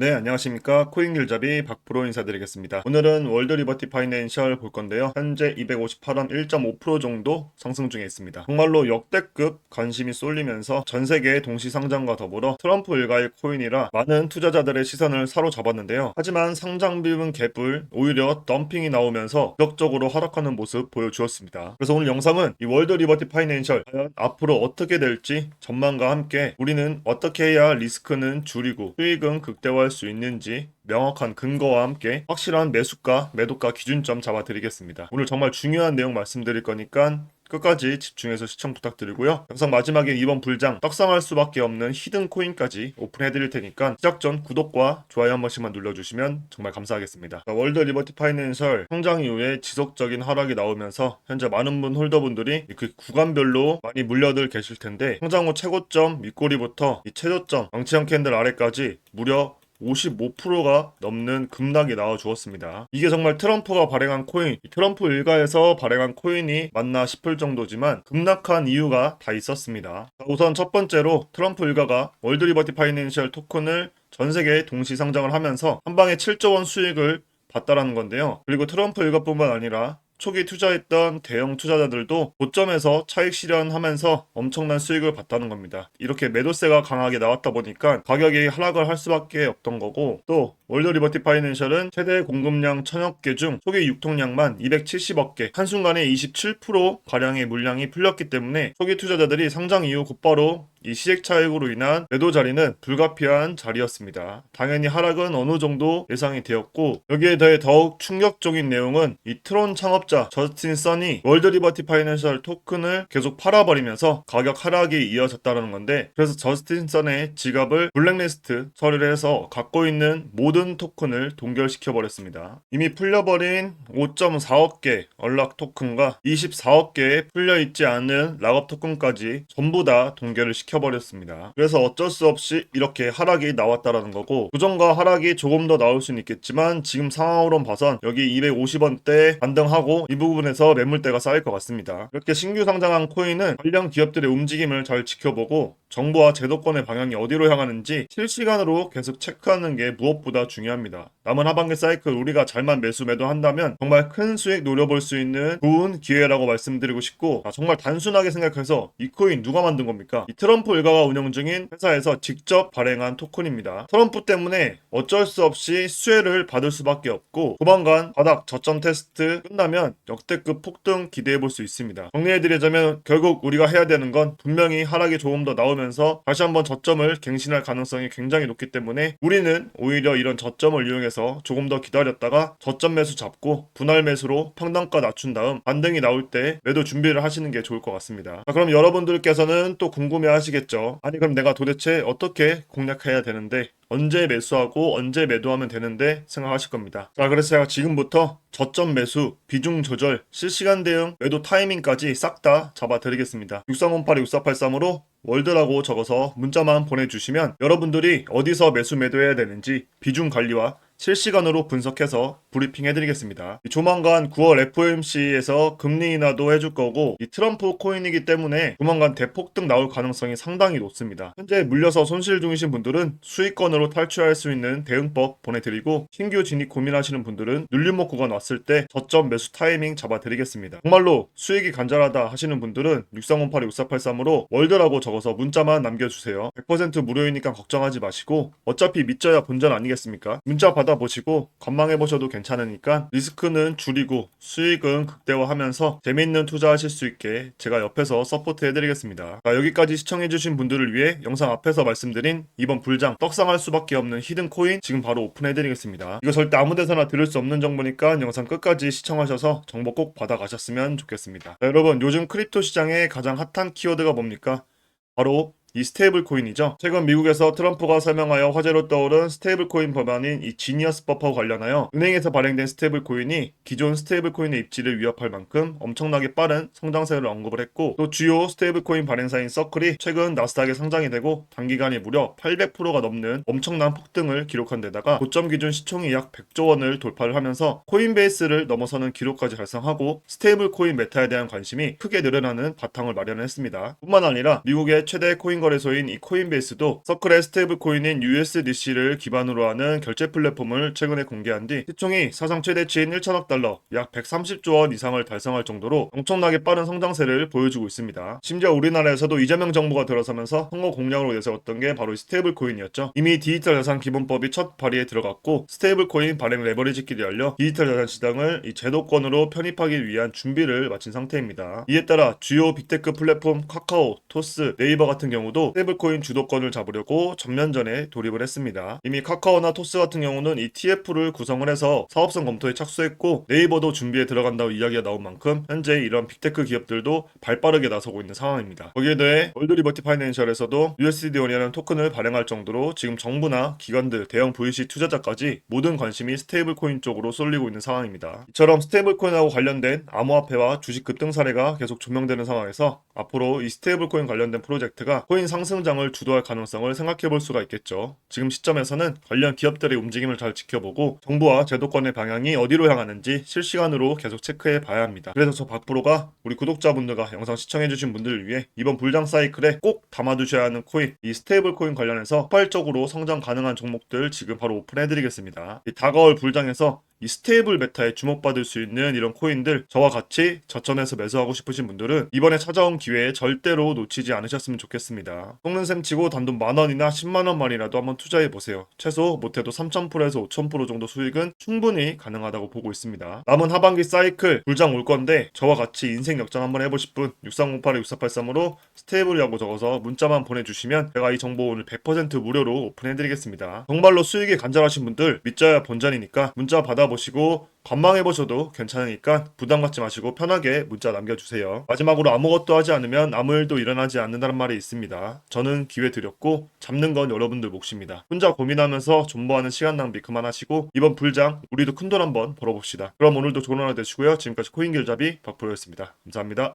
네, 안녕하십니까. 코인 길잡이 박프로 인사드리겠습니다. 오늘은 월드 리버티 파이낸셜 볼 건데요. 현재 258원 1.5% 정도 상승 중에 있습니다. 정말로 역대급 관심이 쏠리면서 전 세계 동시 상장과 더불어 트럼프 일가의 코인이라 많은 투자자들의 시선을 사로잡았는데요. 하지만 상장 비율은 개뿔, 오히려 덤핑이 나오면서 격적으로 하락하는 모습 보여주었습니다. 그래서 오늘 영상은 이 월드 리버티 파이낸셜 과연 앞으로 어떻게 될지 전망과 함께 우리는 어떻게 해야 리스크는 줄이고 수익은 극대화 할 수 있는지 명확한 근거와 함께 확실한 매수가, 매도가 기준점 잡아드리겠습니다. 오늘 정말 중요한 내용 말씀드릴 거니까 끝까지 집중해서 시청 부탁드리고요. 영상 마지막에 이번 불장 떡상할 수밖에 없는 히든 코인까지 오픈해드릴 테니까 시작 전 구독과 좋아요 한 번씩만 눌러주시면 정말 감사하겠습니다. 자, 월드 리버티 파이낸셜 성장 이후에 지속적인 하락이 나오면서 현재 많은 분 홀더분들이 그 구간별로 많이 물려들 계실 텐데 성장 후 최고점 윗꼬리부터 이 최저점 왕치형 캔들 아래까지 무려 55%가 넘는 급락이 나와 주었습니다. 이게 정말 트럼프가 발행한 코인, 이 트럼프 일가에서 발행한 코인이 맞나 싶을 정도지만 급락한 이유가 다 있었습니다. 자, 우선 첫 번째로 트럼프 일가가 월드 리버티 파이낸셜 토큰을 전 세계에 동시 상장을 하면서 한 방에 7조 원 수익을 봤다라는 건데요. 그리고 트럼프 일가뿐만 아니라 초기 투자했던 대형 투자자들도 고점에서 차익 실현하면서 엄청난 수익을 봤다는 겁니다. 이렇게 매도세가 강하게 나왔다 보니까 가격이 하락을 할 수밖에 없던 거고 또 월드 리버티 파이낸셜은 최대 공급량 1000억 개 중 초기 유통량만 270억 개, 한순간에 27% 가량의 물량이 풀렸기 때문에 초기 투자자들이 상장 이후 곧바로 이 차익으로 인한 매도 자리는 불가피한 자리였습니다. 당연히 하락은 어느 정도 예상이 되었고 여기에 더해 더욱 충격적인 내용은 이 트론 창업자 저스틴 선이 월드 리버티 파이낸셜 토큰을 계속 팔아버리면서 가격 하락이 이어졌다는 건데 그래서 저스틴 선의 지갑을 블랙리스트 처리를 해서 갖고 있는 모든 토큰을 동결시켜 버렸습니다. 이미 풀려버린 5.4억 개 언락 토큰과 24억 개의 풀려 있지 않은 락업 토큰까지 전부 다 동결을 시 켜버렸습니다. 그래서 어쩔 수 없이 이렇게 하락이 나왔다라는 거고 부정과 하락이 조금 더 나올 수는 있겠지만 지금 상황으론 봐선 여기 250원대 반등하고 이 부분에서 매물대가 쌓일 것 같습니다. 이렇게 신규 상장한 코인은 관련 기업들의 움직임을 잘 지켜보고 정부와 제도권의 방향이 어디로 향하는지 실시간으로 계속 체크하는 게 무엇보다 중요합니다. 남은 하반기 사이클 우리가 잘만 매수 매도한다면 정말 큰 수익 노려볼 수 있는 좋은 기회라고 말씀드리고 싶고 아, 정말 단순하게 생각해서 이 코인 누가 만든 겁니까? 이 트럼프 일가가 운영 중인 회사에서 직접 발행한 토큰입니다. 트럼프 때문에 어쩔 수 없이 수혜를 받을 수밖에 없고 조만간 바닥 저점 테스트 끝나면 역대급 폭등 기대해 볼 수 있습니다. 정리해드리자면 결국 우리가 해야 되는 건 분명히 하락이 조금 더 나오면서 다시 한번 저점을 갱신할 가능성이 굉장히 높기 때문에 우리는 오히려 이런 저점을 이용해서 조금 더 기다렸다가 저점 매수 잡고 분할 매수로 평단가 낮춘 다음 반등이 나올 때 매도 준비를 하시는 게 좋을 것 같습니다. 자, 그럼 여러분들께서는 또 궁금해 하시겠죠. 아니 그럼 내가 도대체 어떻게 공략해야 되는데 언제 매수하고 언제 매도하면 되는데 생각하실 겁니다. 자, 그래서 제가 지금부터 저점 매수, 비중 조절, 실시간 대응, 매도 타이밍까지 싹 다 잡아드리겠습니다. 6308에 6483으로 월드라고 적어서 문자만 보내주시면 여러분들이 어디서 매수 매도해야 되는지 비중 관리와 실시간으로 분석해서 브리핑 해드리겠습니다. 조만간 9월 FOMC에서 금리 인하도 해줄 거고 이 트럼프 코인이기 때문에 조만간 대폭등 나올 가능성이 상당히 높습니다. 현재 물려서 손실 중이신 분들은 수익권으로 탈출할 수 있는 대응법 보내드리고 신규 진입 고민하시는 분들은 눌림목 구간 왔을 때 저점 매수 타이밍 잡아드리겠습니다. 정말로 수익이 간절하다 하시는 분들은 6308에 6483으로 월드라고 적어서 문자만 남겨주세요. 100% 무료이니까 걱정하지 마시고 어차피 믿져야 본전 아니겠습니까? 문자 받아보시고 건망해보셔도 괜찮 으니까 리스크는 줄이고 수익은 극대화하면서 재미있는 투자하실 수 있게 제가 옆에서 서포트 해드리겠습니다. 자, 여기까지 시청해주신 분들을 위해 영상 앞에서 말씀드린 이번 불장 떡상할 수밖에 없는 히든 코인 지금 바로 오픈해드리겠습니다. 이거 절대 아무 데서나 들을 수 없는 정보니까 영상 끝까지 시청하셔서 정보 꼭 받아가셨으면 좋겠습니다. 자, 여러분 요즘 크립토 시장의 가장 핫한 키워드가 뭡니까? 바로 이 스테이블 코인이죠. 최근 미국에서 트럼프가 설명하여 화제로 떠오른 스테이블 코인 법안인 이 지니어스 버퍼 관련하여 은행에서 발행된 스테이블 코인이 기존 스테이블 코인의 입지를 위협할 만큼 엄청나게 빠른 성장세를 언급을 했고 또 주요 스테이블 코인 발행사인 서클이 최근 나스닥에 상장이 되고 단기간에 무려 800%가 넘는 엄청난 폭등을 기록한 데다가 고점 기준 시총이 약 100조 원을 돌파를 하면서 코인베이스를 넘어서는 기록까지 달성하고 스테이블 코인 메타에 대한 관심이 크게 늘어나는 바탕을 마련했습니다. 뿐만 아니라 미국의 최대 코인 코인 거래소인 이 코인베이스도 서클의 스테이블 코인인 USDC를 기반으로 하는 결제 플랫폼을 최근에 공개한 뒤 시총이 사상 최대치인 1천억 달러, 약 130조 원 이상을 달성할 정도로 엄청나게 빠른 성장세를 보여주고 있습니다. 심지어 우리나라에서도 이재명 정부가 들어서면서 선거 공약으로 내세웠던 게 바로 이 스테이블 코인이었죠. 이미 디지털 자산 기본법이 첫 발의에 들어갔고 스테이블 코인 발행 레버리지 길이 열려 디지털 자산 시장을 이 제도권으로 편입하기 위한 준비를 마친 상태입니다. 이에 따라 주요 빅테크 플랫폼 카카오, 토스, 네이버 같은 경우 도 스테이블코인 주도권을 잡으려고 전면전에 돌입을 했습니다. 이미 카카오나 토스 같은 경우는 ETF를 구성을 해서 사업성 검토에 착수했고 네이버도 준비에 들어간다고 이야기가 나온 만큼 현재 이런 빅테크 기업들도 발빠르게 나서고 있는 상황입니다. 거기에 대해 월드리버티 파이낸셜에서도 USD1이라는 토큰을 발행할 정도로 지금 정부나 기관들, 대형 VC 투자자까지 모든 관심이 스테이블코인 쪽으로 쏠리고 있는 상황입니다. 이처럼 스테이블코인하고 관련된 암호화폐와 주식 급등 사례가 계속 조명되는 상황에서 앞으로 이 스테이블코인 관련된 프로젝트가 코인 상승장을 주도할 가능성을 생각해 볼 수가 있겠죠. 지금 시점에서는 관련 기업들의 움직임을 잘 지켜보고 정부와 제도권의 방향이 어디로 향하는지 실시간으로 계속 체크해 봐야 합니다. 그래서 저 박프로가 우리 구독자분들과 영상 시청해 주신 분들을 위해 이번 불장 사이클에 꼭 담아두셔야 하는 코인, 이 스테이블 코인 관련해서 폭발적으로 성장 가능한 종목들 지금 바로 오픈해 드리겠습니다. 이 다가올 불장에서 이 스테이블 메타에 주목받을 수 있는 이런 코인들 저와 같이 저점에서 매수하고 싶으신 분들은 이번에 찾아온 기회에 절대로 놓치지 않으셨으면 좋겠습니다. 속는 셈 치고 단돈 만 원이나 10만 원만이라도 한번 투자해 보세요. 최소 못해도 3,000%에서 5,000% 정도 수익은 충분히 가능하다고 보고 있습니다. 남은 하반기 사이클 불장 올 건데 저와 같이 인생 역전 한번 해보실 분 6308-6483으로 스테이블이라고 적어서 문자만 보내주시면 제가 이 정보 오늘 100% 무료로 오픈해드리겠습니다. 정말로 수익이 간절하신 분들 믿자야 본전이니까 문자 받 아보시고 관망해보셔도 괜찮으니까 부담 갖지 마시고 편하게 문자 남겨주세요. 마지막으로 아무것도 하지 않으면 아무 일도 일어나지 않는다는 말이 있습니다. 저는 기회 드렸고 잡는 건 여러분들 몫입니다. 혼자 고민하면서 존버하는 시간 낭비 그만하시고 이번 불장 우리도 큰 돈 한번 벌어봅시다. 그럼 오늘도 좋은 하루 되시고요. 지금까지 코인길잡이 박프로였습니다. 감사합니다.